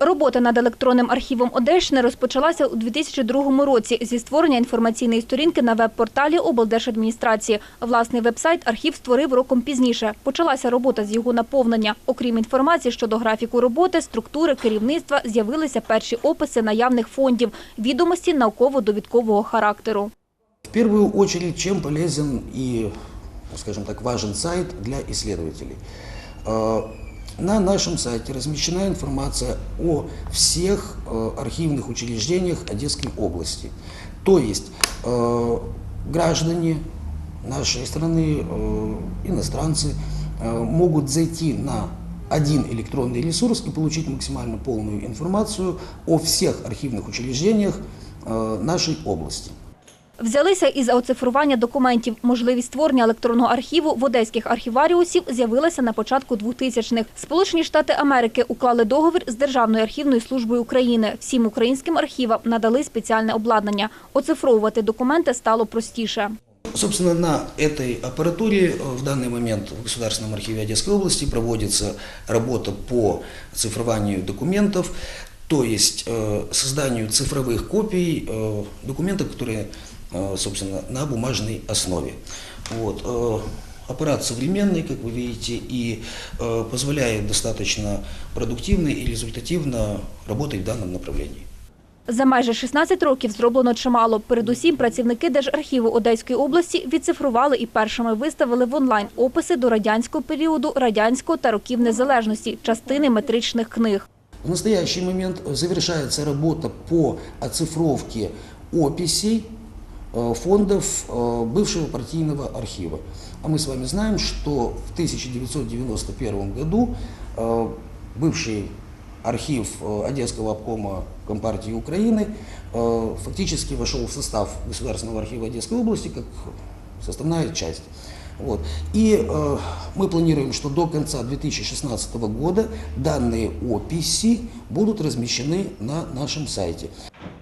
Робота над електронним архівом Одещини розпочалася у 2002 році зі створення інформаційної сторінки на веб-порталі облдержадміністрації. Власний веб-сайт архів створив роком пізніше. Почалася робота з його наповнення. Окрім інформації щодо графіку роботи, структури, керівництва, з'явилися перші описи наявних фондів, відомості науково-довідкового характеру. В первую очередь, чем полезен и, скажем так, важен сайт для исследователей? На нашем сайте размещена информация о всех э, архивных учреждениях Одесской области. То есть э, граждане нашей страны, э, иностранцы могут зайти на один электронный ресурс и получить максимально полную информацию о всех архивных учреждениях нашей области. Взялися із оцифрування документів. Можливість створення електронного архіву в одеських архіваріусів з'явилася на початку 2000-х. Сполучені Штати Америки уклали договір з Державною архівною службою України. Всім українським архівам надали спеціальне обладнання. Оцифровувати документи стало простіше. Собственно, на этой аппаратуре э, в данный момент в Государственном архиве Одесской области проводится работа по цифрованию документов, то есть э, созданию цифровых копий э, документов, которые, э, собственно, на бумажной основе. Вот. э, Аппарат современный, как вы видите, и э, позволяет достаточно продуктивно и результативно работать в данном направлении. За майже 16 років зроблено чимало. Передусім, працівники Держархіву Одеської області відцифрували і першими виставили в онлайн описи до радянського періоду, радянського та років незалежності, частини метричних книг. В настоящий момент завершается работа по оцифровке описей э, фондов э, бывшего партийного архива. А мы с вами знаем, что в 1991 году э, бывший архив э, Одесского обкома Компартии Украины э, фактически вошел в состав Государственного архива Одесской области как составная часть. Вот. И э, мы планируем, что до конца 2016 года данные описи будут размещены на нашем сайте.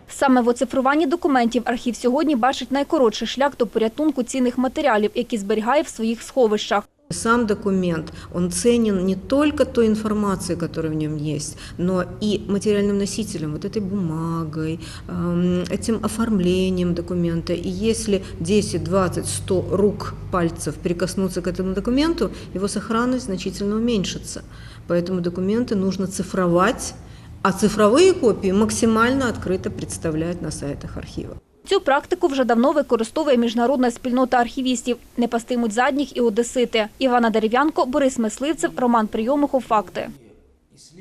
Саме в оцифруванні документів архів сьогодні бачить найкоротший шлях до порятунку цінних матеріалів, які зберігає в своїх сховищах. Сам документ, он ценен не только той информацией, которая в нем есть, но и материальным носителем, вот этой бумагой, эм, этим оформлением документа. И если 10, 20, 100 рук, пальцев прикоснуться к этому документу, его сохранность значительно уменьшится. Поэтому документы нужно цифровать, а цифровые копии максимально открыто представляют на сайтах архива. Цю практику вже давно використовує міжнародна спільнота архівістів. Не пастимуть задніх і одесити. Івана Дерев'янко, Борис Мисливцев, Роман Прийомухов. Факти.